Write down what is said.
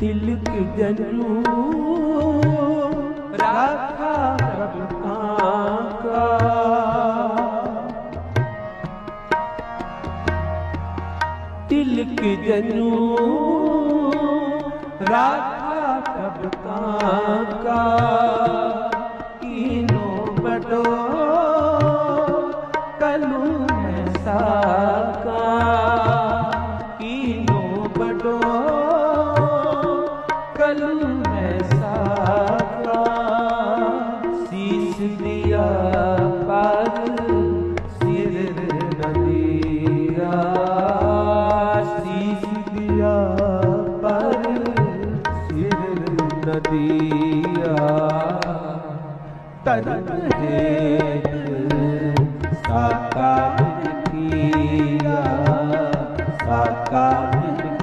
ਤਿਲਕ ਜਨੂ। ਰਾਖਾ ਪ੍ਰਭ ਕਾ ਤਿਲਕ ਜਨੂ। ਰਾਖਾ ਪ੍ਰਭ ਕਾ ਕੀਨੋ ਬਟੋ, ਕਲੂ ਮੈਂ ਸਾਕਾ। ਕੀਨੋ ਬਟੋ। ਕਲੂ ਮੈਂ ਸਾਕਾ ਸੀਸ ਦਿਆ ਪਰ ਸਿਰ ਨਦੀਆ ਸੀਸ ਦਿਆ ਪਰ ਸਿਰ ਨਦੀਆ ਧਰਮ ਹੇਤ ਸਾਕਾਰ ਕੀਆ ਸਾਕਾਰ